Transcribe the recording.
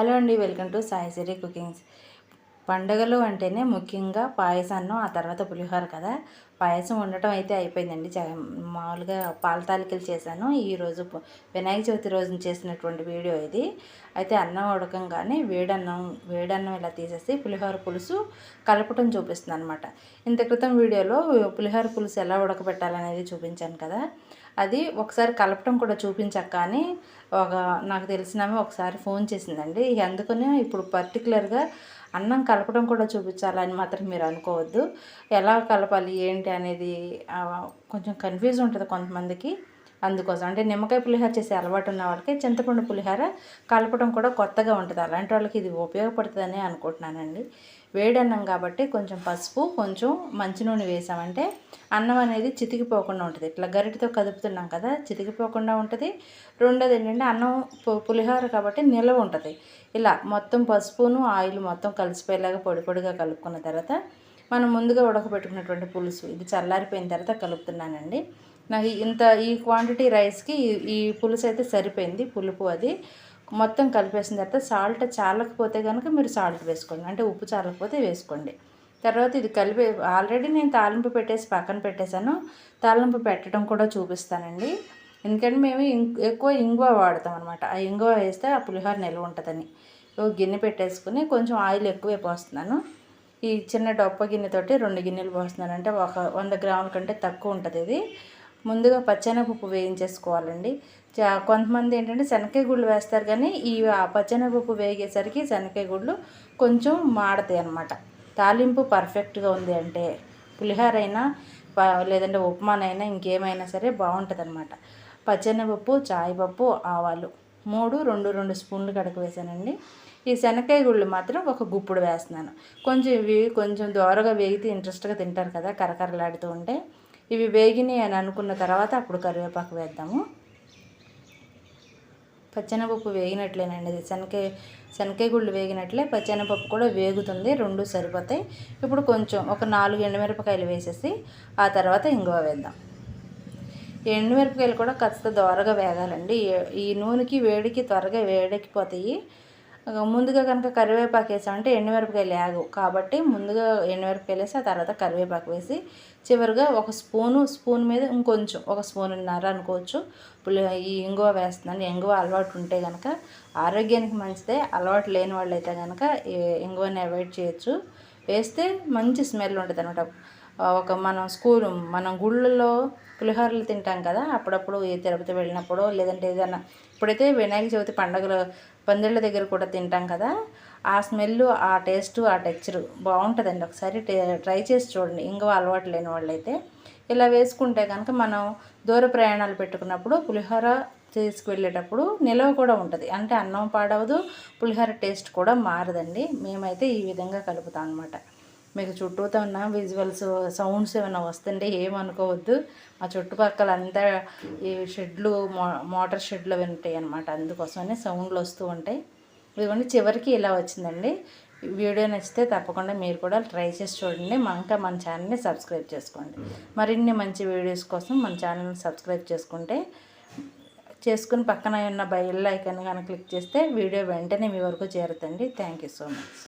Hello అండి welcome to Saisiri cookings. పండగలు అంటేనే ముఖ్యంగా పాయసాన్నం ఆ తర్వాత పులిహోర కదా. పాయసం ఉండటం అయితే అయిపోయిందండి. మామూలుగా పాల తాలికలు చేశాను. ఈరోజు వినాయక చవితి రోజున చేసినటువంటి వీడియో ఇది. అయితే అన్నం ఉడకంగానే వేడన్నం వేడన్నం ఇలా తీసేసి పులిహోర పులుసు కలపటం చూపిస్తుంది అనమాట ఇంత క్రితం వీడియోలో పులిహోర పులుసు ఎలా ఉడకబెట్టాలనేది చూపించాను కదా. అది ఒకసారి కలపటం కూడా చూపించక కానీ ఒక నాకు తెలిసిన ఒకసారి ఫోన్ చేసిందండి. అందుకనే ఇప్పుడు పర్టికులర్గా అన్నం కలపడం కూడా చూపించాలని మాత్రం మీరు అనుకోవద్దు. ఎలా కలపాలి ఏంటి అనేది కొంచెం కన్ఫ్యూజ్ ఉంటుంది కొంతమందికి. అందుకోసం. అంటే నిమ్మకాయ పులిహోర చేసే అలవాటు ఉన్న వాళ్ళకి చింతపండు పులిహోర కలపడం కూడా కొత్తగా ఉంటుంది. అలాంటి వాళ్ళకి ఇది ఉపయోగపడుతుందని అనుకుంటున్నానండి. వేడన్నం కాబట్టి కొంచెం పసుపు కొంచెం మంచి నూనె వేసామంటే అన్నం అనేది చితికిపోకుండా ఉంటుంది. ఇట్లా గరిటితో కదుపుతున్నాం కదా చితికిపోకుండా ఉంటుంది. రెండోది ఏంటంటే అన్నం పులిహోర కాబట్టి నిల్వ ఉంటుంది. ఇలా మొత్తం పసుపును ఆయిల్ మొత్తం కలిసిపోయేలాగా పొడి పొడిగా కలుపుకున్న తర్వాత మనం ముందుగా ఉడకబెట్టుకున్నటువంటి పులుసు ఇది చల్లారిపోయిన తర్వాత కలుపుతున్నానండి. నాకు ఇంత ఈ క్వాంటిటీ రైస్కి ఈ పులుసు అయితే సరిపోయింది పులుపు అది. మొత్తం కలిపేసిన తర్వాత సాల్ట్ చాలకపోతే కనుక మీరు సాల్ట్ వేసుకోండి. అంటే ఉప్పు చాలకపోతే వేసుకోండి. తర్వాత ఇది కలిపి ఆల్రెడీ నేను తాలింపు పెట్టేసి పక్కన పెట్టేశాను. తాలింపు పెట్టడం కూడా చూపిస్తానండి. ఎందుకంటే మేము ఎక్కువ ఇంగువ వాడతాం అనమాట ఆ ఇంగువ వేస్తే ఆ పులిహోర నిల్వ ఉంటుందని. గిన్నె పెట్టేసుకుని కొంచెం ఆయిల్ ఎక్కువే పోస్తున్నాను. ఈ చిన్న డొప్ప గిన్నెతోటి రెండు గిన్నెలు పోస్తున్నాను అంటే ఒక వంద గ్రాముల కంటే తక్కువ ఉంటుంది ఇది. ముందుగా పచ్చెనపప్పు వేయించేసుకోవాలండి. కొంతమంది ఏంటంటే శనగకాయ గుళ్ళు వేస్తారు కానీ ఈ పచ్చెనపప్పు వేగేసరికి శనగకాయ గుళ్ళు కొంచెం మాడతాయి అనమాట తాలింపు పర్ఫెక్ట్గా ఉంది అంటే పులిహోర అయినా లేదంటే ఉప్మానైనా ఇంకేమైనా సరే బాగుంటుంది అనమాట పచ్చెనపప్పు చాయపప్పు ఆవాలు మూడు రెండు రెండు స్పూన్లు కడక వేసానండి. ఈ శనగకాయ గుళ్ళు మాత్రం ఒక గుప్పుడు వేస్తున్నాను. కొంచెం ఇవి కొంచెం దోరగా వేగితే ఇంట్రెస్ట్గా తింటారు కదా కరకరలాడుతూ ఉంటే. ఇవి వేగినాయి అని అనుకున్న తర్వాత అప్పుడు కరివేపాకు వేద్దాము. పచ్చెనపప్పు వేగినట్లేనండి ఇది. శనకాయ శనకాయ గుళ్ళు వేగినట్లే పచ్చెనపప్పు కూడా వేగుతుంది రెండు సరిపోతాయి. ఇప్పుడు కొంచెం ఒక నాలుగు ఎండుమిరపకాయలు వేసేసి ఆ తర్వాత ఇంగువ వేద్దాం. ఎండుమిరపకాయలు కూడా కాస్త దోరగా వేగాలండి. ఈ నూనెకి వేడికి త్వరగా వేడెక్కిపోతాయి. ముందుగా కనుక కరివేపాకు వేసామంటే ఎండుమిరపకాయలు లేగవు కాబట్టి ముందుగా ఎండుమిరపకాయలు వేసి ఆ తర్వాత కరివేపాకు వేసి చివరిగా ఒక స్పూను స్పూన్ మీద ఇంకొంచెం ఒక స్పూన్ ఉన్నర అనుకోవచ్చు. పులి ఈ ఇంగువ వేస్తున్నాను. ఇంగువ అలవాటు ఉంటే కనుక ఆరోగ్యానికి మంచిదే. అలవాటు లేని వాళ్ళు అయితే కనుక ఇంగువని అవాయిడ్ చేయొచ్చు. వేస్తే మంచి స్మెల్ ఉంటుంది అనమాట ఒక మనం స్కూల్ మనం గుళ్ళలో పులిహోరలు తింటాం కదా అప్పుడప్పుడు ఏ తిరుపతి వెళ్ళినప్పుడు లేదంటే ఏదైనా ఇప్పుడైతే వినాయక చవితి పండుగలు పందిళ్ళ దగ్గర కూడా తింటాం కదా ఆ స్మెల్ ఆ టేస్ట్ ఆ టెక్చర్ బాగుంటుందండి. ఒకసారి ట్రై చేసి చూడండి. ఇంకో అలవాటు లేని వాళ్ళైతే ఇలా వేసుకుంటే కనుక మనం దూర ప్రయాణాలు పెట్టుకున్నప్పుడు పులిహోర తీసుకువెళ్ళేటప్పుడు నిలవ కూడా ఉంటుంది. అంటే అన్నం పాడవదు పులిహోర టేస్ట్ కూడా మారదండి. మేమైతే ఈ విధంగా కలుపుతాం అనమాట మీకు చుట్టూతో ఉన్న విజువల్స్ సౌండ్స్ ఏమైనా వస్తుంటే ఏమనుకోవద్దు. మా చుట్టుపక్కల అంతా ఈ షెడ్లు మో మోటార్ షెడ్లు వింటాయి అనమాట అందుకోసమని సౌండ్లు వస్తూ ఉంటాయి. ఇదిగోండి చివరికి ఇలా వచ్చిందండి. వీడియో నచ్చితే తప్పకుండా మీరు కూడా ట్రై చేసి చూడండి. ఇంకా మన ఛానల్ని సబ్స్క్రైబ్ చేసుకోండి. మరిన్ని మంచి వీడియోస్ కోసం మన ఛానల్ని సబ్స్క్రైబ్ చేసుకుంటే చేసుకుని పక్కన ఉన్న బెల్ ఐకన్ కనుక క్లిక్ చేస్తే వీడియో వెంటనే మీ వరకు చేరుతండి థ్యాంక్ యూ సో మచ్